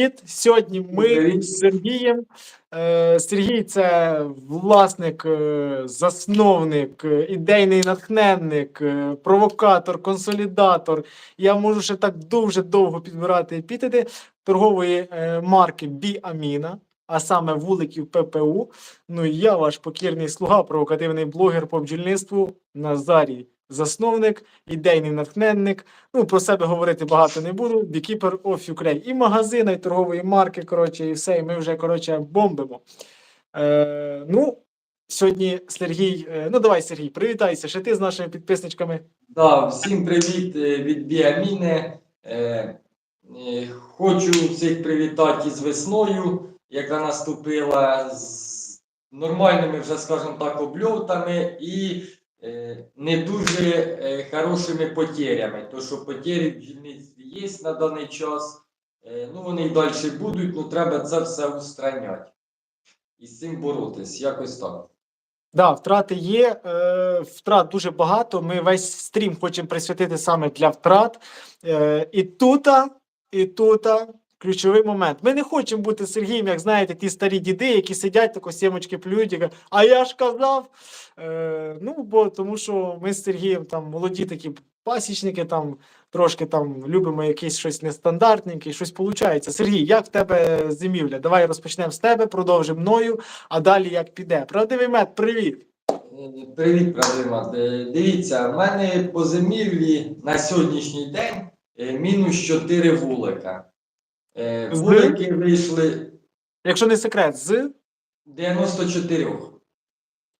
Привіт! Сьогодні ми Привіт. з Сергієм. Е, Сергій це власник, е, засновник, е, ідейний натхненник, провокатор, консолідатор. Я можу ще так дуже довго підбирати епітети торгової марки Біаміна, а саме вуликів ППУ. Ну і я ваш покірний слуга, провокативний блогер по бджільництву Назарій. Засновник, ідейний натхненник. Ну, про себе говорити багато не буду. Beekeeper of Ukraine. І магазина, і торгової марки, коротше, і все. І ми вже, коротше, бомбимо. Е, ну, сьогодні Сергій. е, ну, давай, Сергій, привітайся. Ще ти з нашими підписничками. Да, всім привіт е, від Біаміни. Е, Хочу всіх привітати із весною, яка наступила з нормальними, вже скажімо так, обльотами і не дуже е, хорошими потерями. То, що потері в бджільництві є на даний час, е, ну вони й далі будуть, ну треба це все устраняти. І з цим боротись, якось так. Да, втрати є. Е, втрат дуже багато. Ми весь стрім хочемо присвятити саме для втрат. Е, і тута, і тута. Ключовий момент. Ми не хочемо бути Сергієм, як знаєте, ті старі діди, які сидять тако сімочки плюють, і кажуть, а я ж казав. Е, ну, бо тому що ми з Сергієм там молоді такі пасічники, там трошки там любимо якесь щось нестандартненьке, щось виходить. Сергій, як в тебе зимівля? Давай розпочнемо з тебе, продовжимо мною, а далі як піде. Правдивий мед, привіт! Е, Привіт, Правдима. Е, Дивіться, в мене по зимівлі на сьогоднішній день е, мінус 4 вулика. Е, З? Вулики вийшли Якщо не секрет, з 94.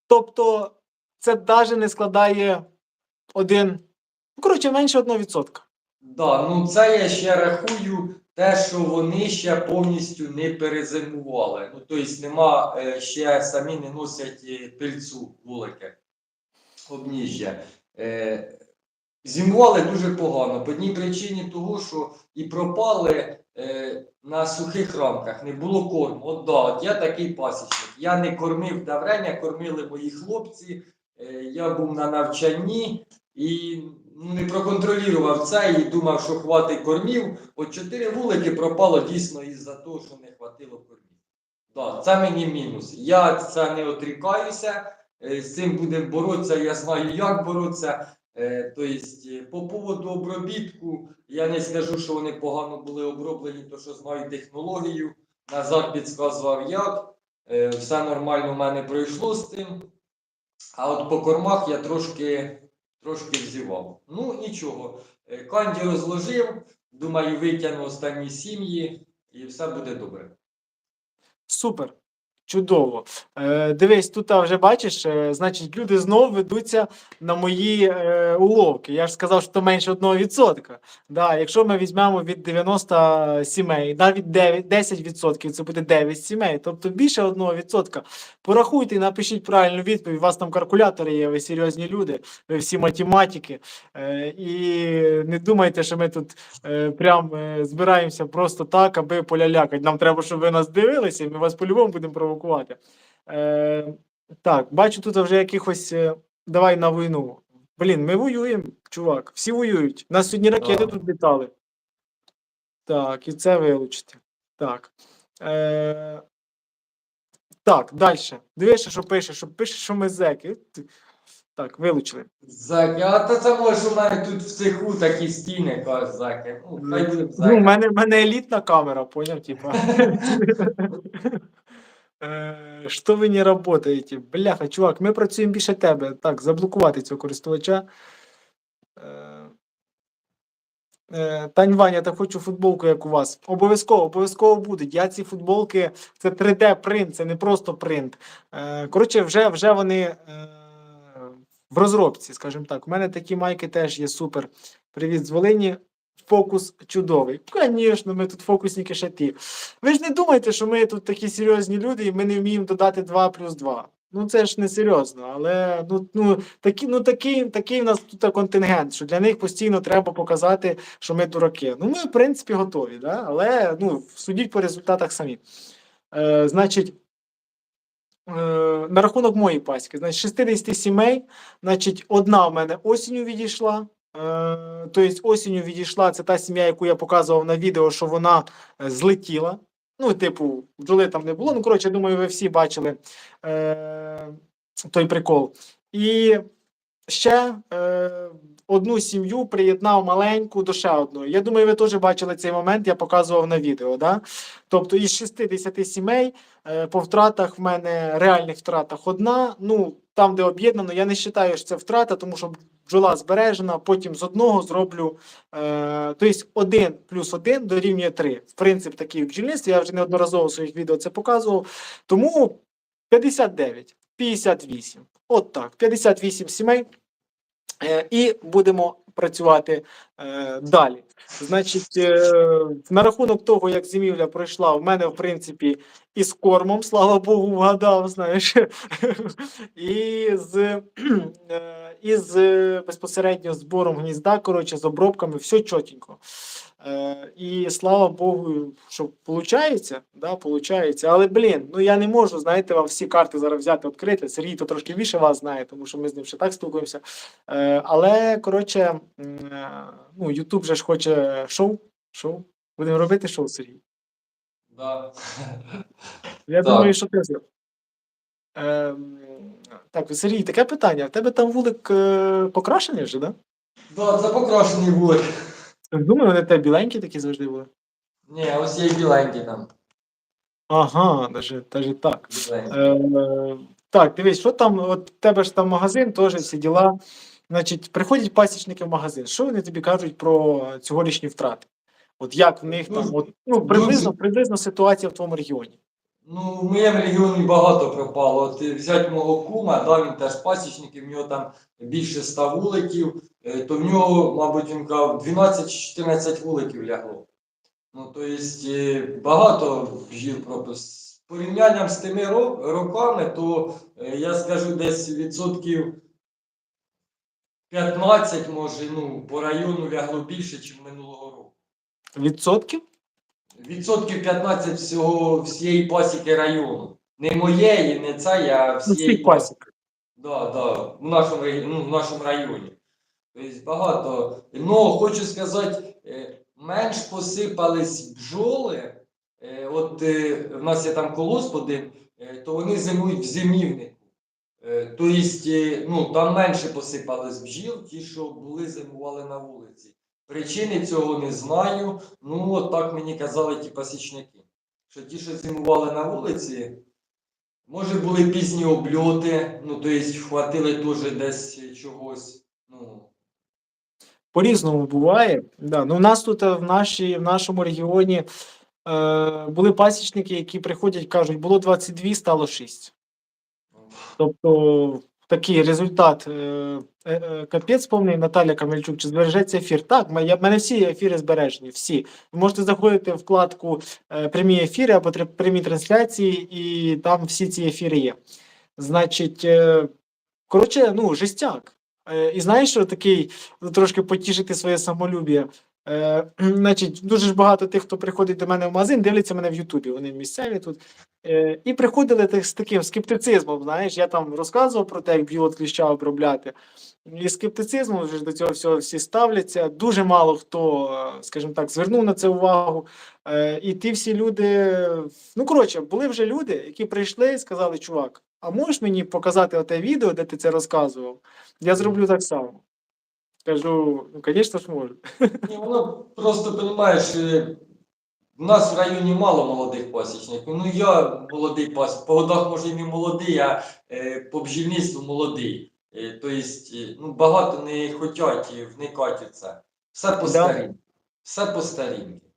тобто це навіть не складає один, ну, коротше, менше одного відсотка. Да, ну це я ще рахую те, що вони ще повністю не перезимували. Ну, тобто нема е, ще самі не носять е, пильцу вулики, обніжжя. Е, зимували дуже погано. По одній причині того, що і пропали е, на сухих рамках, не було корму. От да, от я такий пасічник. Я не кормив даврення, кормили мої хлопці. Е, я був на навчанні і ну, не проконтролював це і думав, що хватить кормів. От чотири вулики пропало дійсно із-за того, що не хватило кормів. Да, це мені мінус. Я це не отрікаюся. е, З цим будемо боротися. Я знаю, як боротися. Е, Тобто, е, по поводу обробітку, я не скажу, що вони погано були оброблені, то що знаю технологію. Назар підказував як. Е, Все нормально в мене пройшло з тим. А от по кормах я трошки, трошки взівав. Ну, нічого. Канді розложив, думаю, витягну останні сім'ї і все буде добре. Супер. Чудово. Е, дивись, тут вже бачиш, е, значить, люди знову ведуться на мої е, уловки. Я ж сказав, що менше 1%. Да, якщо ми візьмемо від 90 сімей, навіть 9, 10%, це буде 9 сімей, тобто більше 1%. Порахуйте напишіть правильну відповідь. У вас там калькулятори є, ви серйозні люди, ви всі математики. Е, і не думайте, що ми тут е, прям е, збираємося просто так, аби полялякати. Нам треба, щоб ви нас дивилися, і ми вас по-любому будемо провокувати. Е, так, бачу тут вже якихось. е, давай на війну. Блін, ми воюємо, чувак. Всі воюють. Нас сьогодні ракети Да. тут літали. Так, і це вилучити. Так. Е, так, далі. Дивишся, що пише, що пише, що ми зеки. Так, вилучили. Заки, а то це може у мене тут в цеху такі стіни, кажуть, заки. Ну, хай буде Ну, у мене, в мене елітна камера, поняв, типа. Е, Що ви не працюєте? Бляха, чувак, ми працюємо більше тебе. Так, заблокувати цього користувача. Е, е, Тань Ваня, я так хочу футболку, як у вас. Обов'язково, обов'язково буде. Я ці футболки, це 3D принт, це не просто принт. Коротше, вже, вже вони в розробці, скажімо так. У мене такі майки теж є супер. Привіт з Волині. Фокус чудовий. Звісно, ми тут фокусники ще ті. Ви ж не думайте, що ми тут такі серйозні люди, і ми не вміємо додати 2 плюс 2. Ну це ж не серйозно, але ну, ну, такі, ну такий, такий в нас тут контингент, що для них постійно треба показати, що ми дураки. Ну, ми, в принципі, готові, да? але ну, судіть по результатах самі. Е, значить, е, на рахунок моєї паськи, значить, 60 сімей, значить, одна в мене осінню відійшла, тобто осінню відійшла. Це та сім'я, яку я показував на відео, що вона е, злетіла. Ну, типу, бджоли там не було. Ну, коротше, я думаю, ви всі бачили е, той прикол. І ще е, одну сім'ю приєднав маленьку до ще одної. Я думаю, ви теж бачили цей момент, я показував на відео. Да? Тобто із 60 сімей е, по втратах в мене реальних втратах одна. Ну, там, де об'єднано, я не вважаю, що це втрата, тому що бджола збережена, потім з одного зроблю. Е, тобто 1 плюс 1 дорівнює 3. В принцип такий в бджільництві, я вже неодноразово в своїх відео це показував. Тому 59, 58. От так, 58 сімей. Е, і будемо працювати е, далі. Значить, е, на рахунок того, як зимівля пройшла, в мене, в принципі, і з кормом, слава Богу, вгадав, знаєш, і з, е, і з е, безпосередньо збором гнізда, коротше, з обробками, все чотенько. Е, і слава Богу, що виходить, да, получається. Але, блін, ну я не можу, знаєте, вам всі карти зараз взяти, відкрити. Сергій то трошки більше вас знає, тому що ми з ним ще так спілкуємося. Е, але, коротше, е, ну, Ютуб же ж хоче шоу. Шоу. Будемо робити шоу, Сергій. Да. Я Так. думаю, що ти взяв. Так, Сергій, таке питання. В тебе там вулик покрашений вже, так? Да, це покрашений вулик. Думаю, вони тебе біленькі такі завжди були. Ні, ось є й біленький там. Ага, даже, даже так. Е, так, дивись, що там, от в тебе ж там магазин, теж всі діла. Значить, приходять пасічники в магазин. Що вони тобі кажуть про цьогорічні втрати? От як в них там, Ну, от, ну, приблизно, приблизно ситуація в твоєму регіоні. Ну, в моєму регіоні багато пропало. От е, взять мого кума, да, він теж пасічник, і в нього там більше ста вуликів, е, то в нього, мабуть, він казав, 12-14 вуликів лягло. Ну, то есть, е, багато бджіл пропустив. З порівнянням з тими роками, то я скажу десь відсотків 15, може, ну, по району лягло більше, ніж минулого року. Відсотків? Відсотків 15 всього всієї пасіки району. Не моєї, не це, а Ну, всієї всіх пасік. Да, да, в нашому, ну, в нашому районі. Тобто багато. Ну, хочу сказати, е, менш посипались бджоли. Е, От е, в нас є там колосп один, е, то вони зимують в зимівнику. Тобто, ну, там менше посипались бджіл, ті, що були зимували на вулиці. Причини цього не знаю. Ну, от так мені казали ті пасічники. Що ті, що зимували на вулиці, може були пізні обльоти, ну, тобто вхватили теж десь чогось. Ну, По-різному буває. Да. Ну, у нас тут е, в, нашій, в нашому регіоні е, були пасічники, які приходять, кажуть, було 22, стало 6. Тобто такий результат е, е, е, капець повний Наталя Камельчук. Чи збережеться ефір? Так, в мене всі ефіри збережені. Всі. Ви можете заходити в вкладку прямі ефіри або прямі трансляції, і там всі ці ефіри є. Значить, коротше, ну, жестяк. І знаєш, що такий ну, трошки потішити своє самолюб'я. Е, значить, дуже ж багато тих, хто приходить до мене в магазин, дивляться мене в Ютубі. Вони місцеві тут. Е, і приходили з таким скептицизмом. Знаєш, я там розказував про те, як біот кліща обробляти. І скептицизмом вже до цього всього всі ставляться. Дуже мало хто, е, скажімо так, звернув на це увагу. Е, і ті всі люди, ну коротше, були вже люди, які прийшли і сказали: чувак, а можеш мені показати оте відео, де ти це розказував? Я зроблю так само. Кажу, ну, звісно сможет. Ні, воно просто, розумієш, у нас в районі мало молодих пасічників. Ну, я молодий пасічник. По годах, може, і не молодий, а е, по бджільництву молодий. Е, тобто, е, ну, багато не хочуть вникати в це. Все по Да. Все по старінки.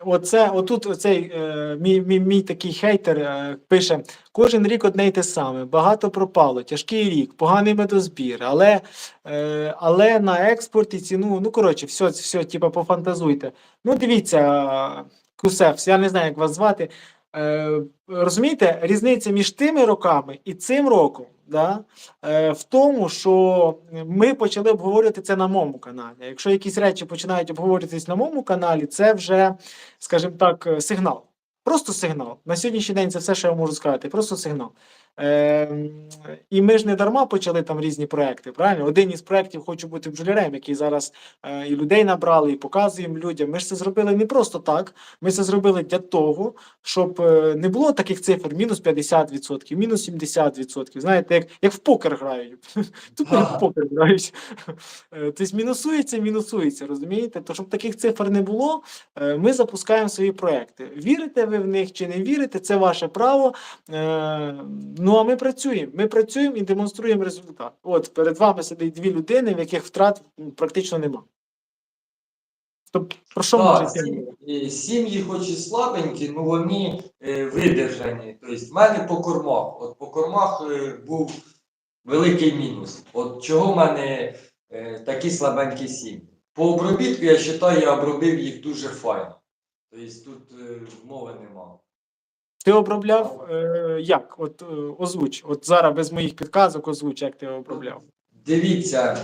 Оце, отут оцей е, мій, мій, мій такий хейтер е, пише: кожен рік одне й те саме, багато пропало, тяжкий рік, поганий медозбір, але, е, але на експорті ціну, ну коротше, все, все, типа, пофантазуйте. Ну, дивіться, Кусевс, я не знаю, як вас звати. Е, розумієте, різниця між тими роками і цим роком, да, е, в тому, що ми почали обговорювати це на моєму каналі. Якщо якісь речі починають обговорюватись на моєму каналі, це вже, скажімо так, сигнал. Просто сигнал. На сьогоднішній день це все, що я можу сказати. Просто сигнал. Е, і ми ж не дарма почали там різні проекти. Правильно, один із проєктів хочу бути бджолярем, який зараз е, і людей набрали, і показуємо людям. Ми ж це зробили не просто так. Ми це зробили для того, щоб е, не було таких цифр: мінус 50%, мінус 70%. Знаєте, як, як в покер грають. Як в покер грають. Е, Тобто мінусується, мінусується, розумієте? То щоб таких цифр не було, е, ми запускаємо свої проекти. Вірите ви в них чи не вірите, це ваше право. Ну а ми працюємо. Ми працюємо і демонструємо результат. От перед вами сидить дві людини, в яких втрат практично нема. Тобто, про що може йти? сім- е, сім'ї, хоч і слабенькі, ну вони е, видержані. Тобто, в мене по кормах. От по кормах е, був великий мінус. От чого в мене е, такі слабенькі сім'ї? По обробітку, я вважаю, я обробив їх дуже файно. Тобто тут е, мови немає. Ти обробляв е, як? От е, озвуч. От зараз без моїх підказок озвуч, як ти обробляв. Дивіться,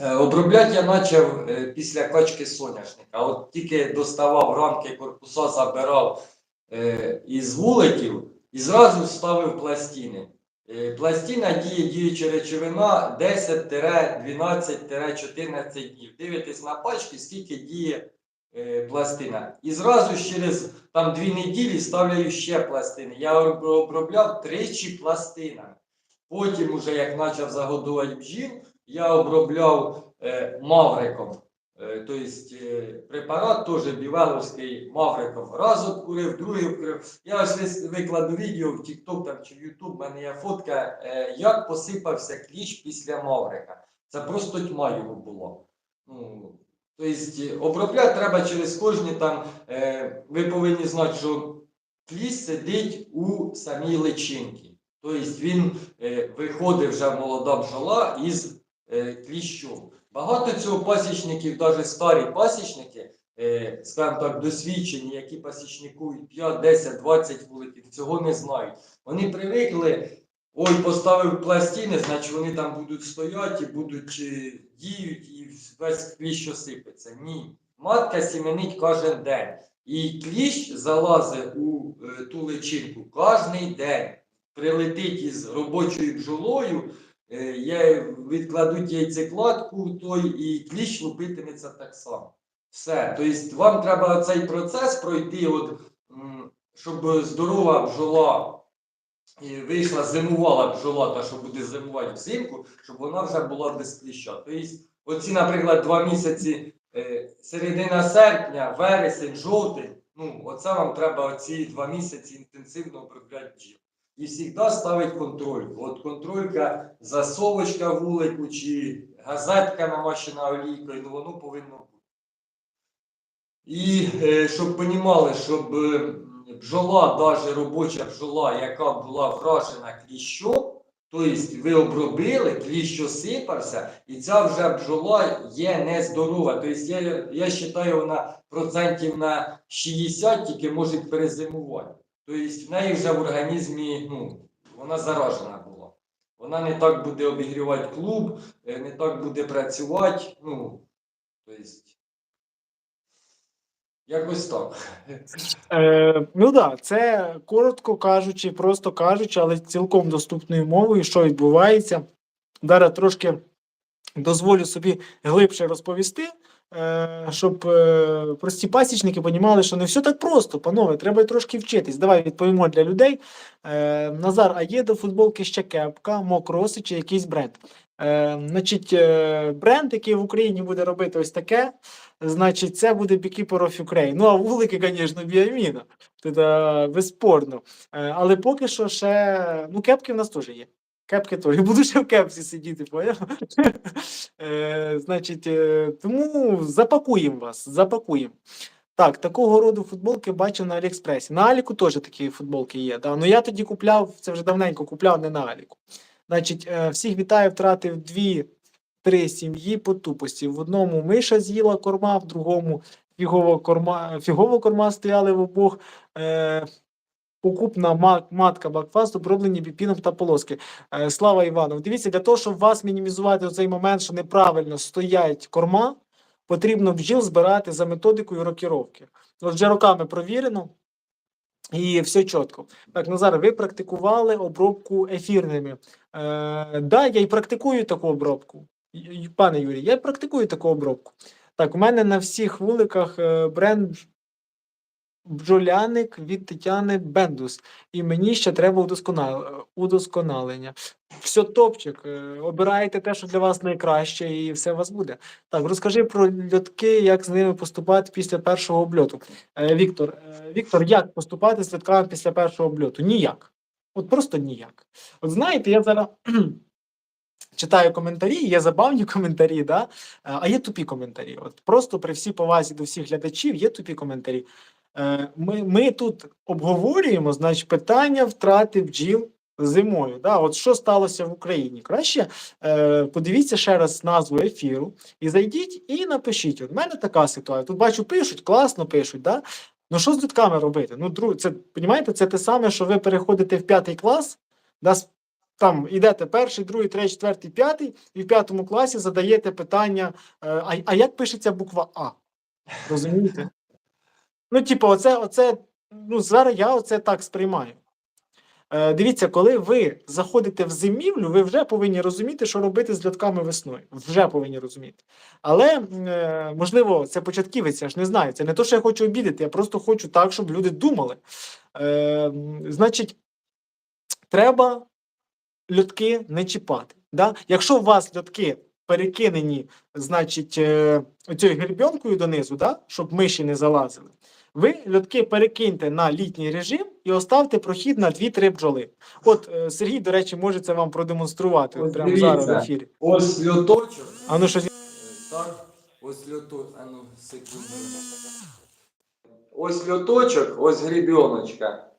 е, обробляти я почав е, після качки соняшника. От тільки доставав рамки корпуса, забирав е, із вуликів і зразу ставив пластини. Е, Пластина діє діюча речовина 10-12-14 днів. Дивитесь на пачки, скільки діє пластина. І зразу через там дві неділі ставлю ще пластини. Я обробляв тричі пластинами. Потім, уже як почав загодувати бджіл, я обробляв е, мавриком. Е, тобто е, препарат теж бівеловський мавриком. Раз обкурив, другий обкурив. Я ось викладу відео в TikTok чи в YouTube, в мене є фотка, е, як посипався кліщ після маврика. Це просто тьма його була. Ну, тобто обробляти треба через кожні там. Е, ви повинні знати, що кліщ сидить у самій личинці. Тобто він е, виходить вже молода бджола із кліщом. Багато цього пасічників, навіть старі пасічники, скажімо так, досвідчені, які пасічникують 5, 10, 20 вуликів, цього не знають. Вони привикли, ой, поставив пластини, значить вони там будуть стояти, будуть е, діють і весь кліщ осипеться. Ні. Матка сіменить кожен день. І кліщ залазить у е, ту личинку кожен день прилетить із робочою бджолою, е, відкладуть яйцекладку, той і кліщ лупитиметься так само. Все. Тобто вам треба цей процес пройти, от, щоб здорова бджола і вийшла, зимувала бджола, та що буде зимувати взимку, щоб вона вже була без кліща. Тобто, оці, наприклад, два місяці, е, середина серпня, вересень, жовтень, ну, оце вам треба оці два місяці інтенсивно обробляти бджіл. І завжди ставить контрольку. От контролька, засовочка вулику чи газетка намащена олійкою, ну воно повинно бути. І е, щоб розуміли, щоб е, бджола, навіть робоча бджола, яка була вражена кліщом, тобто ви обробили, кліщ осипався, і ця вже бджола є нездорова. Тобто я, я вважаю, вона процентів на 60 тільки може перезимувати. Тобто в неї вже в організмі ну, вона заражена була. Вона не так буде обігрівати клуб, е, не так буде працювати. Ну, тобто, якось так. Е, ну так, це коротко кажучи, просто кажучи, але цілком доступною мовою, що відбувається. Зараз трошки дозволю собі глибше розповісти, е, щоб е, прості пасічники понімали, що не все так просто, панове, треба трошки вчитись. Давай відповімо для людей. Е, Назар, а є до футболки ще кепка, мокроси чи якийсь бренд? Е, значить, е, бренд, який в Україні буде робити ось таке, значить, це буде Beekeeper of Ukraine. Ну, а вулики, звісно, біаміна. Тут е, безспорно. Е, але поки що ще. Ну, кепки в нас теж є. Кепки теж. Буду ще в кепці сидіти, поняв? Значить, тому запакуємо вас, запакуємо. Так, такого роду футболки бачив на Аліекспресі. На Аліку теж такі футболки є. Да? Ну я тоді купляв, це вже давненько купляв не на Аліку. Значить, е, всіх вітаю, втратив дві, три сім'ї по тупості. В одному миша з'їла корма, в другому фігова корма, фігова корма стояли в обох. Е, Покупна ма- матка Бакфаст оброблені біпіном та полоски. Е, Слава Іванов. Дивіться, для того, щоб вас мінімізувати цей момент, що неправильно стоять корма, потрібно бджіл збирати за методикою рокіровки. От вже роками провірено. І все чітко. Так, Назар, ви практикували обробку ефірними. Е, да, я і практикую таку обробку. Пане Юрій, я практикую таку обробку. Так, у мене на всіх вуликах е, бренд бджоляник від Тетяни Бендус. І мені ще треба удосконалення. Все топчик. е, Обирайте те, що для вас найкраще, і все у вас буде. Так, розкажи про льотки, як з ними поступати після першого обльоту. Е, Віктор, е, Віктор, як поступати з льотками після першого обльоту? Ніяк. От просто ніяк. От знаєте, я зараз читаю коментарі, є забавні коментарі, да? а є тупі коментарі. От просто при всій повазі до всіх глядачів є тупі коментарі. Е, Ми, ми тут обговорюємо значить, питання втрати бджіл зимою. Да? От що сталося в Україні? Краще е, подивіться ще раз назву ефіру і зайдіть і напишіть. От мене така ситуація. Тут бачу, пишуть, класно пишуть. Да? Ну що з дітками робити? Ну, друг, це понімаєте, це те саме, що ви переходите в п'ятий клас, да, там йдете перший, другий, третій, четвертий, п'ятий, і в п'ятому класі задаєте питання: е, а, а як пишеться буква А? Розумієте? Ну, типу, оце, оце, ну, зараз я оце так сприймаю. Е, дивіться, коли ви заходите в зимівлю, ви вже повинні розуміти, що робити з льотками весною. Вже повинні розуміти. Але, е, можливо, це початківець, я ж не знаю. Це не то, що я хочу обідати, я просто хочу так, щоб люди думали. Е, значить, треба льотки не чіпати. Да? Якщо у вас льотки перекинені, значить, е, оцією гребінкою донизу, да? щоб миші не залазили, ви льотки перекиньте на літній режим і оставте прохід на 2-3 бджоли. От е, Сергій, до речі, може це вам продемонструвати Ось прямо зараз в ефірі. Ось льоточок. А ну щось Так, ось льоточок. А ну, секунду. Ось льоточок, ось грібіночка.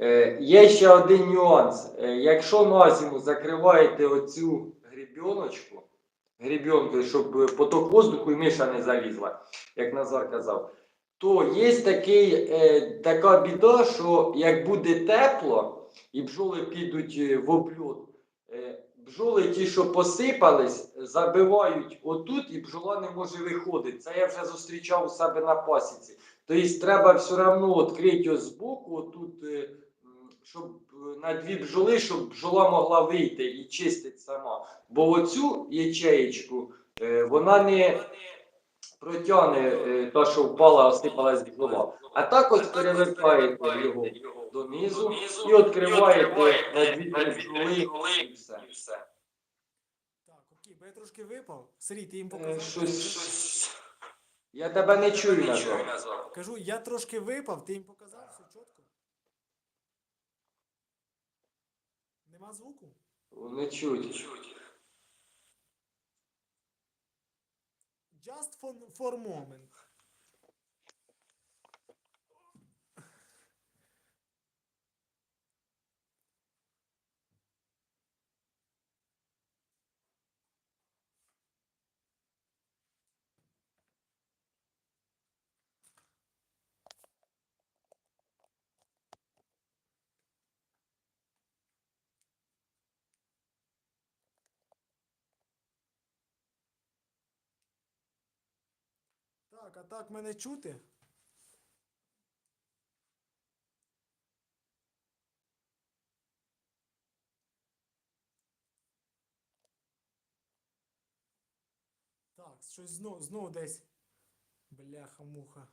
Е, є ще один нюанс. Е, якщо на зиму закриваєте оцю грібіночку, грібінкою, щоб е, поток воздуху і миша не залізла, як Назар казав, то є такий, е, така біда, що як буде тепло і бджоли підуть е, в обльот, е, бджоли ті, що посипались, забивають отут, і бджола не може виходити. Це я вже зустрічав у себе на пасіці. Тобто треба все одно відкрити його збоку, отут, щоб на дві бджоли, щоб бджола могла вийти і чистити сама. Бо оцю ячеєчку вона не протягне та, що впала, осипалась бджола. А так ось перевертаєте його донизу і відкриваєте на дві бджоли і все. Так, окей, бо я трошки випав. Сергій, ти їм Е, показав. Щось... Я тебе не чую, Назар. Кажу, я трошки випав, ти їм показав, все чітко. Нема звуку? Не чуть. Just for, for a moment. А так мене чути? Так, щось знов, знов десь. Бляха-муха.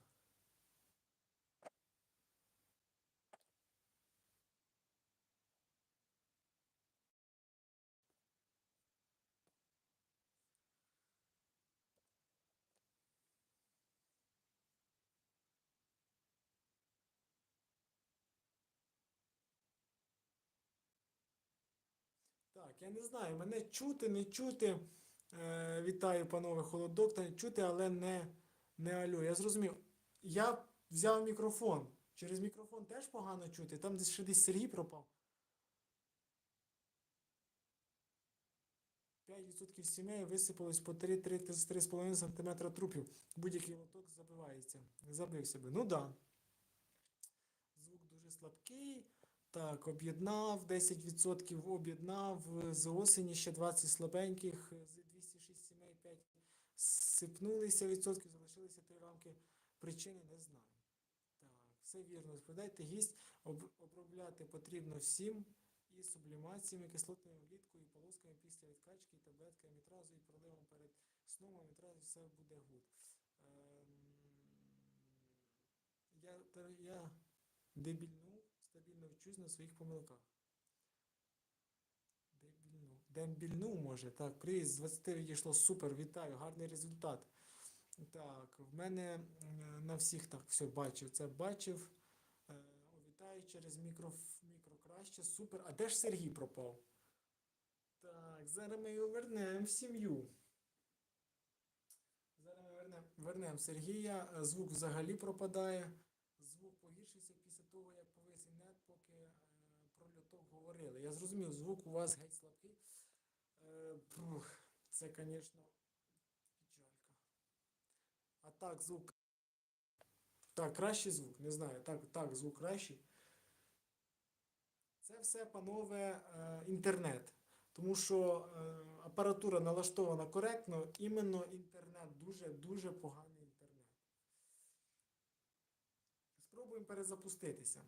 Так, я не знаю, мене чути, не чути. Е, вітаю, панове холодок, та чути, але не, не алю. Я зрозумів. Я взяв мікрофон. Через мікрофон теж погано чути. Там десь ще десь Сергій пропав. 5% сімей висипалось по 3-3,5 см трупів. Будь-який лоток забивається. Забився би. Ну да. Звук дуже слабкий. Так, об'єднав 10% об'єднав. З осені ще 20 слабеньких, з 206 сімей 5 сипнулися відсотків, залишилися 3 рамки. Причини не знаю. Так, все вірно. Розповідайте гість, об, обробляти потрібно всім і сублімаціями, кислотною вліткою, і полосками після відкачки, і таблетками мітразу, і проливом перед сном, а мітразу все буде гуд. Ем, я, я дебільнув, стабільно вчусь на своїх помилках. Дебільнув. Дембільнув, може. Так, привіт, з 20 відійшло супер, вітаю, гарний результат. Так, в мене е, на всіх так все бачив. Це бачив. Е, Вітаю через мікро, мікро краще. Супер. А де ж Сергій пропав? Так, зараз ми його вернемо в сім'ю. Зараз ми вернемо вернем Сергія. Е, Звук взагалі пропадає. Звук погіршився після того, як повисив нет, поки е, про льоток говорили. Я зрозумів, звук у вас геть слабкий. Е, це, звісно, печалька. А так, звук. Так, кращий звук, не знаю. Так, так, звук кращий. Це все, панове, е, інтернет. Тому що е, апаратура налаштована коректно, іменно інтернет, дуже-дуже поганий інтернет. Спробуємо перезапуститися.